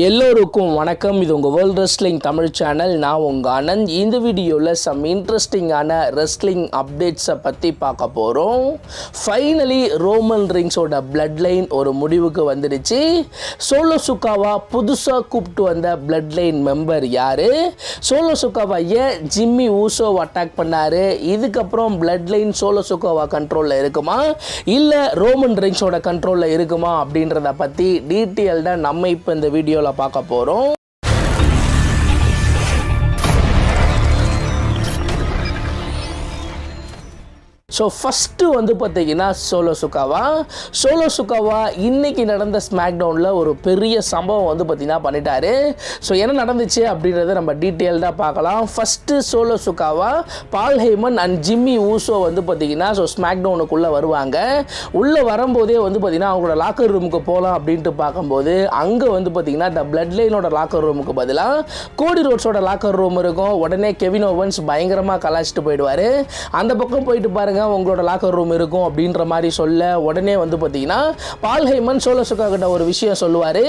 எல்லோருக்கும் வணக்கம். இது உங்கள் வேர்ல்ட் ரெஸ்லிங் தமிழ் சேனல் நான் உங்கள் ஆனந்த் இந்த வீடியோவில் சம் இன்ட்ரெஸ்டிங்கான ரெஸ்லிங் அப்டேட்ஸை பற்றி பார்க்க போகிறோம் ஃபைனலி ரோமன் ரிங்ஸோட பிளட் லைன் ஒரு முடிவுக்கு வந்துடுச்சு. சோலோ சுக்காவா புதுசாக கூப்பிட்டு வந்த பிளட் லைன் மெம்பர் யார்? சோலோ சுக்காவா ஏன் ஜிம்மி ஊசோ அட்டாக் பண்ணார்? இதுக்கப்புறம் பிளட் லைன் சோலோ சுக்காவா கண்ட்ரோலில் இருக்குமா? இல்லை ரோமன் ரிங்ஸோட கண்ட்ரோலில் இருக்குமா? அப்படின்றத பற்றி டீட்டெயில்டாக நம்ம இப்போ இந்த வீடியோ வீடியோவில் பார்க்க போகிறோம் ஸோ ஃபஸ்ட்டு வந்து பார்த்தீங்கன்னா சோலோ சுக்காவா? சோலோ சுக்காவா இன்றைக்கி நடந்த ஸ்மாக் டவுனில் ஒரு பெரிய சம்பவம் வந்து பார்த்திங்கன்னா பண்ணிட்டாரு. ஸோ என்ன நடந்துச்சு அப்படின்றத நம்ம டீட்டெயில்டாக பார்க்கலாம். First solo சுக்காவா Paul Heyman and Jimmy Uso வந்து பார்த்தீங்கன்னா ஸோ ஸ்மாக் டவுனுக்குள்ளே வருவாங்க. உள்ளே வரும்போதே வந்து பார்த்தீங்கன்னா அவங்களோட லாக்கர் ரூமுக்கு போகலாம் அப்படின்ட்டு பார்க்கும்போது அங்கே வந்து பார்த்தீங்கன்னா த பிளட் லைனோட லாக்கர் ரூமுக்கு பதிலாக கோடி ரோட்ஸோட லாக்கர் ரூம் இருக்கும். உடனே கெவின் ஓவன்ஸ் பயங்கரமாக கலாச்சிட்டு போயிடுவார். அந்த பக்கம் போயிட்டு பாருங்க உங்களோட லாக்கர் ரூம் இருக்கும் அப்படின்ற மாதிரி சொல்ல உடனே வந்து பார்த்தீங்கன்னா பால் ஹைமன் சோலசுக்கா கிட்ட ஒரு விஷயம் சொல்லுவார்.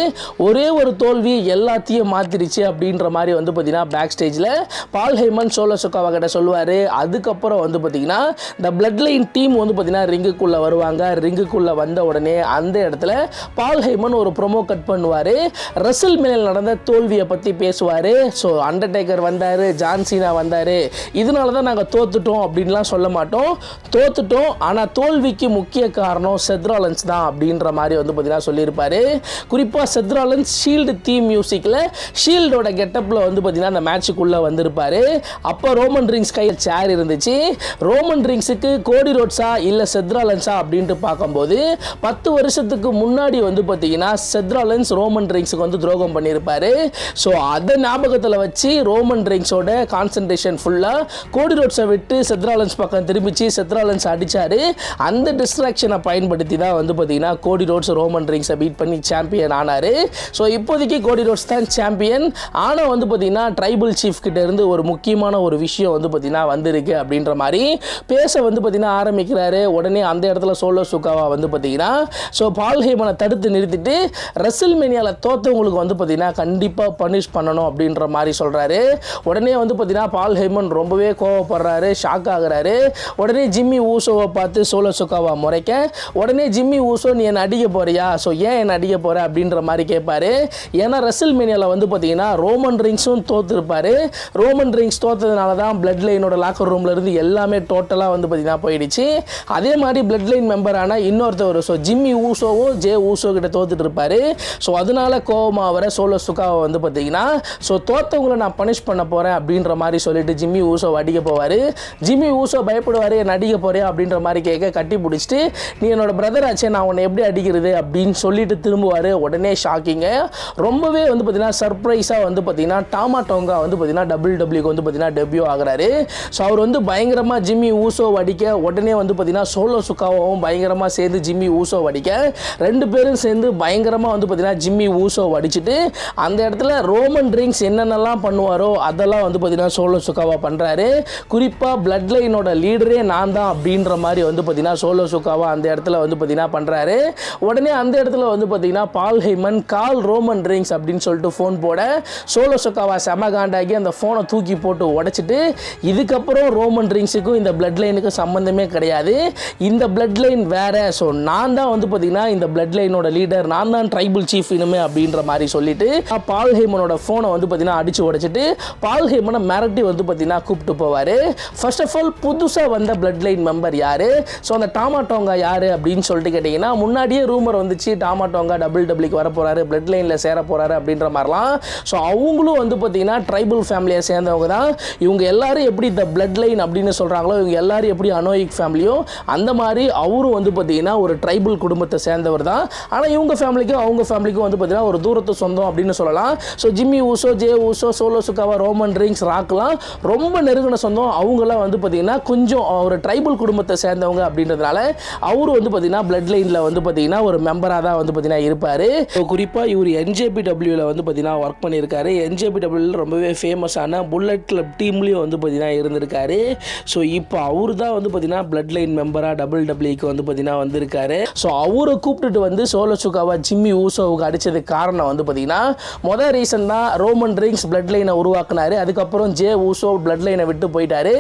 ஒரே ஒரு தோல்வி எல்லாத்தையும் மாத்திருச்சு அப்படின்ற மாதிரி வந்து பார்த்தீங்கன்னா பேக் ஸ்டேஜில் பால் ஹைமன் சோலசுக்காவை கிட்ட சொல்லுவார். அதுக்கப்புறம் வந்து பார்த்தீங்கன்னா இந்த பிளட் லைன் டீம் வந்து பார்த்தீங்கன்னா ரிங்குக்குள்ளே வருவாங்க. ரிங்குக்குள்ளே வந்த உடனே அந்த இடத்துல பால் ஹைமன் ஒரு ப்ரொமோ கட் பண்ணுவார். ரசில் மேல் நடந்த தோல்வியை பற்றி பேசுவார். ஸோ அண்டர்டேக்கர் வந்தார் ஜான்சீனா வந்தார். இதனால தான் நாங்கள் தோத்துட்டோம் அப்படின்லாம் சொல்ல மாட்டோம். தோத்துட்டோம். ஆனால் தோல்விக்கு முக்கிய காரணம் செத்ராலன்ஸ் தான் அப்படின்ற மாதிரி வந்து பார்த்தீங்கன்னா சொல்லியிருப்பார். குறிப்பாக செத்ராலன்ஸ் ஷீல்டு தீம் மியூசிக்கில் ஷீல்டோட கெட்டப்பில் வந்து பார்த்தீங்கன்னா அந்த மேட்சுக்குள்ளே வந்திருப்பார். அப்போ ரோமன் ரிங்ஸ் கையில் சேர் இருந்துச்சு. ரோமன் ரிங்ஸுக்கு கோடி ரோட்ஸா இல்லை செத்ராலன்ஸா அப்படின்ட்டு பார்க்கும்போது பத்து வருஷத்துக்கு முன்னாடி வந்து பார்த்தீங்கன்னா செத்ராலன்ஸ் ரோமன் ரிங்ஸுக்கு வந்து துரோகம் பண்ணியிருப்பாரு. ஸோ அதை ஞாபகத்தில் வச்சு ரோமன் ரிங்ஸோட கான்சன்ட்ரேஷன் ஃபுல்லாக கோடி ரோட்ஸை விட்டு செத்ராலன்ஸ் பக்கம் திரும்பிச்சு செத்ராலன்ஸ் அடித்தார் அந்த டிஸ்ட்ராக்ஷனை பயன்படுத்தி தான் வந்து பார்த்தீங்கன்னா கோடி ரோட்ஸ் ரோமன் ரிங்ஸை பீட் பண்ணி சாம்பியன் ஆனார். ஸோ இப்போதைக்கு கோடி ரோட்ஸ் தான் சாம்பியன் ஆனால் வந்து பார்த்தீங்கன்னா ட்ரைபல் சீஃப் கிட்டேருந்து ஒரு முக்கியமான ஒரு விஷயம் வந்து பார்த்தீங்கன்னா வந்திருக்கு அப்படின்ற மாதிரி பேச வந்து பார்த்தீங்கன்னா ஆரம்பிக்கிறாரு. உடனே அந்த இடத்துல சோலோ சுக்காவா வந்து பார்த்தீங்கன்னா ஸோ பால் ஹேமனை தடுத்து நிறுத்திட்டு ரசில் மேனியாவில் தோத்தவங்களுக்கு வந்து பார்த்தீங்கன்னா கண்டிப்பாக பனிஷ் பண்ணணும் அப்படின்ற மாதிரி சொல்கிறாரு உடனே வந்து பார்த்தீங்கன்னா பால் ஹேமன் ரொம்பவே கோவப்படுறாரு ஷாக் ஆகுறாரு. உடனே ஜிம்மி ஊசோவை பார்த்து சோலோ சுக்காவா முறைக்க? உடனே ஜிம்மி ஊசோ நீ என்னை அடிக்க போறியா? ஸோ ஏன் என்னை அடிக்க போற? அப்படின்ற மாதிரி கேட்பாரு. ஏன்னா ரெசில் மேனியாவில் வந்து பார்த்தீங்கன்னா ரோமன் ரிங்ஸும் தோத்துருப்பாரு. ரோமன் ரிங்ஸ் தோத்ததுனால தான் பிளட் லைனோட லாக்கர் ரூம்ல இருந்து எல்லாமே டோட்டலாக வந்து பார்த்தீங்கன்னா போயிடுச்சு. அதே மாதிரி பிளட் லைன் மெம்பரான இன்னொருத்தவர் ஸோ ஜிம்மி ஊசோவும் ஜே ஊசோ கிட்ட தோத்துட்டு இருப்பாரு. ஸோ அதனால கோவமாக வர சோலோ சுக்காவை வந்து பார்த்தீங்கன்னா ஸோ தோத்தவங்களை நான் பனிஷ் பண்ண போகிறேன் அப்படின்ற மாதிரி சொல்லிட்டு ஜிம்மி ஊசோ அடிக்க போவார். ஜிம்மி ஊசோ பயப்படுவார் என்ன அடிக்க போகிறேன் அப்படின்ற மாதிரி கேட்க கட்டி பிடிச்சிட்டு நீ என்னோட பிரதர் ஆச்சே நான் உன்னை எப்படி அடிக்கிறது? அப்படின்னு சொல்லிட்டு திரும்புவார். உடனே ஷாக்கிங்க ரொம்பவே வந்து பார்த்தீங்கன்னா சர்ப்ரைஸாக வந்து பார்த்தீங்கன்னா டாமா டோங்கா வந்து பார்த்தீங்கன்னா டபுள் டபிள்யூக்கு வந்து பார்த்தீங்கன்னா டெபியூ ஆகிறாரு. ஸோ அவர் வந்து பயங்கரமாக ஜிம்மி ஊசோ அடிக்க உடனே வந்து பார்த்தீங்கன்னா சோலோ சுக்காவும் பயங்கரமாக சேர்ந்து ஜிம்மி ஊசோ அடிக்க ரெண்டு பேரும் சேர்ந்து பயங்கரமாக வந்து பார்த்தீங்கன்னா ஜிம்மி ஊசோ அடிச்சுட்டு அந்த இடத்துல ரோமன் ட்ரிங்க்ஸ் என்னென்னலாம் பண்ணுவாரோ அதெல்லாம் வந்து பார்த்தீங்கன்னா சோலோ சுக்காவாக பண்ணுறாரு குறிப்பாக பிளட் லைனோட லீடரே நான் தான் அப்படின்ற மாதிரி வந்து பார்த்தீங்கன்னா சோலோ சுக்காவா அந்த இடத்துல வந்து பார்த்தீங்கன்னா பண்ணுறாரு உடனே அந்த இடத்துல வந்து பார்த்தீங்கன்னா பால் ஹெய்மன் கால் ரோமன் ட்ரிங்க்ஸ் அப்படின்னு சொல்லிட்டு ஃபோன் போட சோலோ சுக்காவா செம காண்டாகி அந்த ஃபோனை தூக்கி போட்டு உடைச்சிட்டு இதுக்கப்புறம் ரோமன் ட்ரிங்க்ஸுக்கும் இந்த பிளட் லைனுக்கும் சம்மந்தமே கிடையாது. இந்த பிளட் லைன் வேறு. ஸோ நான் தான் வந்து பார்த்தீங்கன்னா இந்த பிளட் லைனோட லீடர் நான் தான் ட்ரைபிள் சீஃப் இனிமே அப்படின்ற மாதிரி சொல்லிட்டு பால் ஹெய்மனோட ஃபோனை வந்து பார்த்தீங்கன்னா அடிச்சு உடைச்சிட்டு பால் ஹெய்மனை மிரட்டி வந்து பார்த்தீங்கன்னா கூப்பிட்டு போவார். ஃபர்ஸ்ட் ஆஃப் ஆல் புதுசாக வந்த பிளட் லைன் மெம்பர் யார்? ஸோ அந்த டாமாட்டோங்கா யார் அப்படின்னு சொல்லிட்டு கேட்டிங்கன்னா முன்னாடியே ரூமர் வந்துச்சு டாமாட்டோங்கா டபுள் டபுளுக்கு வர போகிறாரு பிளட் லைனில் சேர போகிறாரு அப்படின்ற மாதிரிலாம். ஸோ அவங்களும் வந்து பார்த்தீங்கன்னா ட்ரைபிள் ஃபேமிலியை சேர்ந்தவங்க தான். இவங்க எல்லாரும் எப்படி இந்த பிளட் லைன் அப்படின்னு சொல்கிறாங்களோ இவங்க எல்லாரும் எப்படி அனோயிக் ஃபேமிலியோ அந்த மாதிரி அவரும் வந்து பார்த்தீங்கன்னா ஒரு ட்ரைபிள் குடும்பத்தை சேர்ந்தவர் தான். ஆனால் இவங்க ஃபேமிலிக்கும் அவங்க ஃபேமிலிக்கும் வந்து பார்த்தீங்கன்னா ஒரு தூரத்து சொந்தம் அப்படின்னு சொல்லலாம். So Jimmy Uso Jey Uso Solo Sikoa Roman Reigns ராக்லாம் ரொம்ப நெருங்கின சொந்தம். அவங்களாம் வந்து பார்த்தீங்கன்னா கொஞ்சம் ஒரு ட்ரைபிள் ட்ரைபல் குடும்பத்தை சேர்ந்தவங்க அப்படின்றதுனால அவர் வந்து பார்த்தீங்கன்னா பிளட் லைனில் வந்து பார்த்தீங்கன்னா ஒரு மெம்பராக தான் வந்து பார்த்தீங்கன்னா இருப்பார். குறிப்பாக இவர் என்ஜேபிடபிள்யூவில் வந்து பார்த்தீங்கன்னா ஒர்க் பண்ணியிருக்காரு. என்ஜேபிடபிள்யூவில் ரொம்பவே ஃபேமஸான புல்லட் கிளப் டீம்லேயும் வந்து பார்த்தீங்கன்னா இருந்திருக்காரு. ஸோ இப்போ அவர் தான் வந்து பார்த்தீங்கன்னா பிளட் லைன் மெம்பராக டபுள் டபிள்யூக்கு வந்து பார்த்தீங்கன்னா வந்திருக்காரு. ஸோ அவரை கூப்பிட்டுட்டு வந்து சோலோ சுக்காவா ஜிம்மி ஊசோவுக்கு அடித்ததுக்கு காரணம் வந்து பார்த்தீங்கன்னா மொதல் ரீசன் தான் ரோமன் ரிங்ஸ் பிளட் லைனை உருவாக்குனாரு. அதுக்கப்புறம் ஜே ஊசோ பிளட் லைனை விட்டு போயிட்டாரு.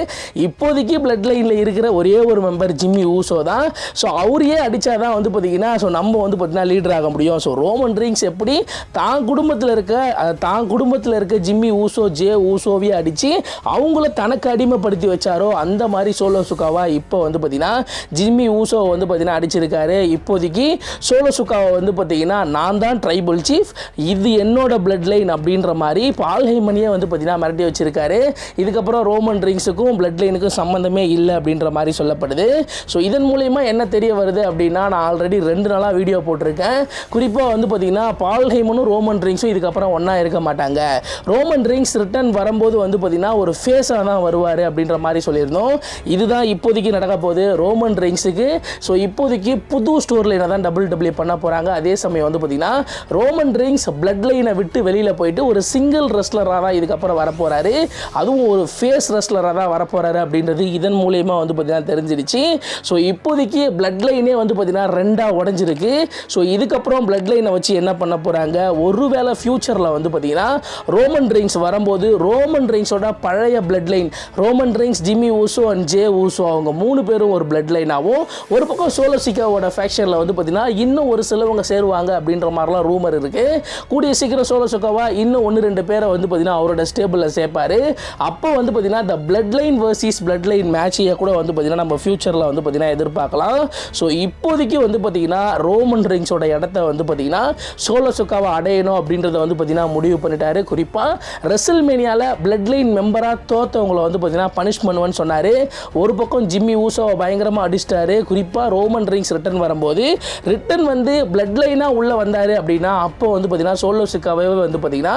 இப்போதைக்கு பிளட் லைனில் இருக்கிற ஒரே ஒரு மெம்பர் ஜிம்மி ஊசோ தான். ஸோ அவரையே அடித்தா தான் வந்து பார்த்தீங்கன்னா ஸோ நம்ம வந்து பார்த்தீங்கன்னா லீடர் ஆக முடியும். ஸோ ரோமன் ரிங்ஸ் எப்படி தான் குடும்பத்தில் இருக்க தான் குடும்பத்தில் இருக்க ஜிம்மி ஊசோ ஜே ஊசோவையே அடித்து அவங்கள தனக்கு அடிமைப்படுத்தி வச்சாரோ அந்த மாதிரி சோலோ சுக்காவா இப்போ வந்து பார்த்தீங்கன்னா ஜிம்மி ஊசோ வந்து பார்த்தீங்கன்னா அடிச்சிருக்காரு. இப்போதைக்கு சோலோ சுக்காவை வந்து பார்த்தீங்கன்னா நான் தான் ட்ரைபல் சீஃப் இது என்னோட பிளட் லைன் அப்படின்ற மாதிரி பால்ஹைமனியே வந்து பார்த்தீங்கன்னா மிரட்டி வச்சிருக்காரு. இதுக்கப்புறம் ரோமன் ட்ரிங்ஸுக்கும் பிளட் லைனுக்கும் சம்மந்தமே இல்லை அப்படின்ற மாதிரி சொல்லப்படுது. ஸோ இதன் மூலயமா என்ன தெரிய வருது அப்படின்னா நான் ஆல்ரெடி ரெண்டு நாளாக வீடியோ போட்டிருக்கேன். குறிப்பாக வந்து பார்த்தீங்கன்னா பால்ஹைமனும் ரோமன் ரிங்ஸும் இதுக்கப்புறம் ஒன்றா இருக்க மாட்டாங்க. ரோமன் ரிங்ஸ் ரிட்டர்ன் வரும்போது வந்து பார்த்தீங்கன்னா ஒரு ஃபேஸாக தான் வருவார் அப்படின்ற மாதிரி சொல்லியிருந்தோம். இதுதான் இப்போதைக்கு நடக்க போகுது. ரோமன் ரிங்ஸுக்கு ஸோ இப்போதைக்கு புது ஸ்டோர் லைனை தான் டபுள் டபுள்யூ பண்ண போகிறாங்க அதே சமயம் வந்து பார்த்தீங்கன்னா ரோமன் ரிங்ஸ் பிளட் லைனை விட்டு வெளியில் போயிட்டு ஒரு சிங்கிள் ரெஸ்லராக தான் இதுக்கப்புறம் வரப்போகிறாரு அதுவும் ஒரு ஃபேஸ் ரெஸ்லராக தான் வரப்போகிறாரு அப்படின்றது இதன் மூலயமா வந்து பார்த்தீங்கன்னா தெரிஞ்சிருச்சு ஸோ இப்போதைக்கு பிளட் லைனே வந்து பார்த்தீங்கன்னா ரெண்டாக உடஞ்சிருக்கு. ஸோ இதுக்கப்புறம் பிளட் லைனை வச்சு என்ன பண்ண போகிறாங்க ஒருவேளை ஃப்யூச்சரில் வந்து பார்த்தீங்கன்னா ரோமன் ரெயின்ஸ் வரும்போது ரோமன் ரெயின்ஸோட பழைய bloodline Roman Reigns Jimmy Uso and Jey Uso அவங்க மூணு பேரும் ஒரு பிளட் லைனாகவும் ஒரு பக்கம் சோலோசிக்காவோட ஃபேக்ஷனில் வந்து பார்த்தீங்கன்னா இன்னும் ஒரு சிலவங்க சேருவாங்க அப்படின்ற மாதிரிலாம் ரூமர் இருக்குது கூடிய சீக்கிரம் சோலோசுக்காவா இன்னும் ஒன்று ரெண்டு பேரை வந்து பார்த்தீங்கன்னா அவரோட ஸ்டேபிளில் சேர்ப்பாரு. அப்போ வந்து பார்த்தீங்கன்னா இந்த bloodline versus blood line மேட்சையை கூட வந்து பார்த்தீங்கன்னா நம்ம ஃபியூச்சரில் வந்து பார்த்தீங்கன்னா எதிர்பார்க்கலாம். ஸோ இப்போதைக்கு வந்து பார்த்தீங்கன்னா ரோமன் ரிங்ஸோட இடத்த வந்து பார்த்தீங்கன்னா சோலோசுக்காவை அடையணும் அப்படின்றத வந்து பார்த்தீங்கன்னா முடிவு பண்ணிட்டாரு. குறிப்பாக ரெசில்மேனியாவில் பிளட் லைன் மெம்பராக தோத்தவங்கள வந்து பார்த்தீங்கன்னா பனிஷ் பண்ணுவேன்னு சொன்னார். ஒரு பக்கம் ஜிம்மி ஊசோவை பயங்கரமாக அடிச்சிட்டாரு. குறிப்பாக ரோமன் ரிங்ஸ் ரிட்டர்ன் வரும்போது ரிட்டர்ன் வந்து பிளட் லைனாக உள்ளே வந்தார் அப்படின்னா அப்போ வந்து பார்த்தீங்கன்னா சோலோ சுக்காவே வந்து பார்த்தீங்கன்னா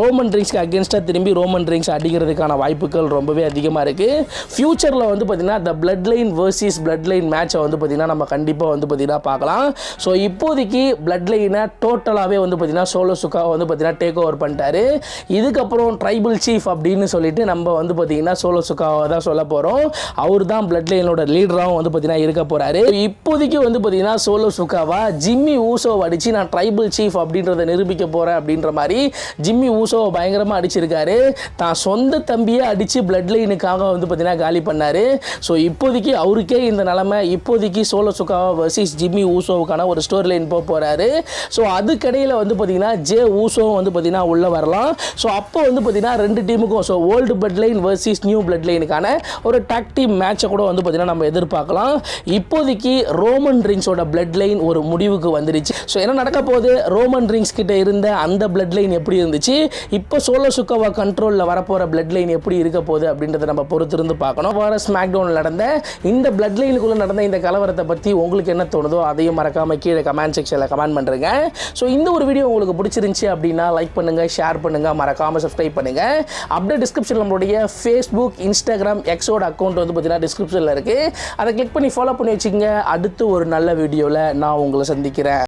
ரோமன் ரிங்ஸ்க்கு அகேன்ஸ்டாக திரும்பி ரோமன் ரிங்ஸ் அடிக்கிறதுக்கான வாய்ப்புகள் ரொம்பவே அதிகமாக இருக்குது ஃப்யூச்சரில் வந்து பார்த்தீங்கன்னா the blood line versus blood line மேட்சை வந்து பார்த்தீங்கன்னா நம்ம கண்டிப்பாக வந்து பார்த்தீங்கன்னா பார்க்கலாம். ஸோ இப்போதைக்கு பிளட் லைனை டோட்டலாகவே வந்து பார்த்தீங்கன்னா சோலோ சுக்கா வந்து பார்த்தீங்கன்னா டேக் ஓவர் பண்ணிட்டாரு. இதுக்கப்புறம் ட்ரைபிள் சீஃப் அப்படின்னு சொல்லிட்டு நம்ம வந்து பார்த்தீங்கன்னா சோலோ சுக்காவை தான் சொல்ல போகிறோம் அவர் தான் பிளட் லைனோட லீடராகவும் வந்து பார்த்திங்கன்னா இருக்க போகிறாரு இப்போதைக்கு வந்து பார்த்தீங்கன்னா சோலோ சுக்காவா ஜிம்மி ஊசோவை அடித்து நான் ட்ரைபிள் சீஃப் அப்படின்றத நிரூபிக்க போகிறேன் அப்படின்ற மாதிரி ஜிம்மி ஊசோவை பயங்கரமாக அடிச்சிருக்காரு. தான் சொந்த தம்பியை அடித்து பிளட் லைனுக்காக வந்து பார்த்தீங்கன்னா காலி பண்ணார். ஸோ ஸோ இப்போதைக்கு அவருக்கே இந்த நிலமை இப்போதைக்கு சோலோ சுக்கா வர்சஸ் ஜிம்மி ஊசோவுக்கான ஒரு ஸ்டோரி லைன் போக போகிறாரு ஸோ அதுக்கடையில் வந்து பார்த்தீங்கன்னா ஜே ஊசோவும் வந்து பார்த்தீங்கன்னா உள்ளே வரலாம். ஸோ அப்போ வந்து பார்த்தீங்கன்னா ரெண்டு டீமுக்கும் so old bloodline versus new blood லைனுக்கான ஒரு டாக் டீம் மேட்சை கூட வந்து பார்த்தீங்கன்னா நம்ம எதிர்பார்க்கலாம். இப்போதைக்கு ரோமன் ரிங்ஸோட பிளட் லைன் ஒரு முடிவுக்கு வந்துருச்சு. ஸோ என்ன நடக்க போகுது? ரோமன் ரிங்ஸ் கிட்ட இருந்த அந்த பிளட் லைன் எப்படி இருந்துச்சு? இப்போ சோலோ சுக்கவா கண்ட்ரோலில் வரப்போகிற பிளட் லைன் எப்படி இருக்க போகுது அப்படின்றத நம்ம பொறுத்திருந்து பார்க்கணும். வர ஸ்மாக் டவுனில் நடந்த இந்த பிளட் லைனுக்குள்ளே நடந்த இந்த கலவரத்தை பற்றி உங்களுக்கு என்ன தோணுதோ அதையும் மறக்காமல் கீழே கமெண்ட் செக்ஷனில் கமெண்ட் பண்ணுறேங்க ஸோ இந்த ஒரு வீடியோ உங்களுக்கு பிடிச்சிருந்துச்சி அப்படின்னா லைக் பண்ணுங்கள் ஷேர் பண்ணுங்கள் மறக்காமல் சப்ஸ்கிரைப் பண்ணுங்கள் அப்படியே டிஸ்கிரிப்ஷன் நம்மளுடைய ஃபேஸ்புக் இன்ஸ்டாகிராம் எக்ஸோட அக்கௌண்ட் வந்து பார்த்தீங்கன்னா டிஸ்கிரிப்ஷனில் இருக்குது அதை கிளிக் பண்ணி ஃபாலோ பண்ணி வச்சுக்கோங்க. அடுத்து ஒரு நல்ல வீடியோவில் நான் உங்களை சந்திக்கிறேன்.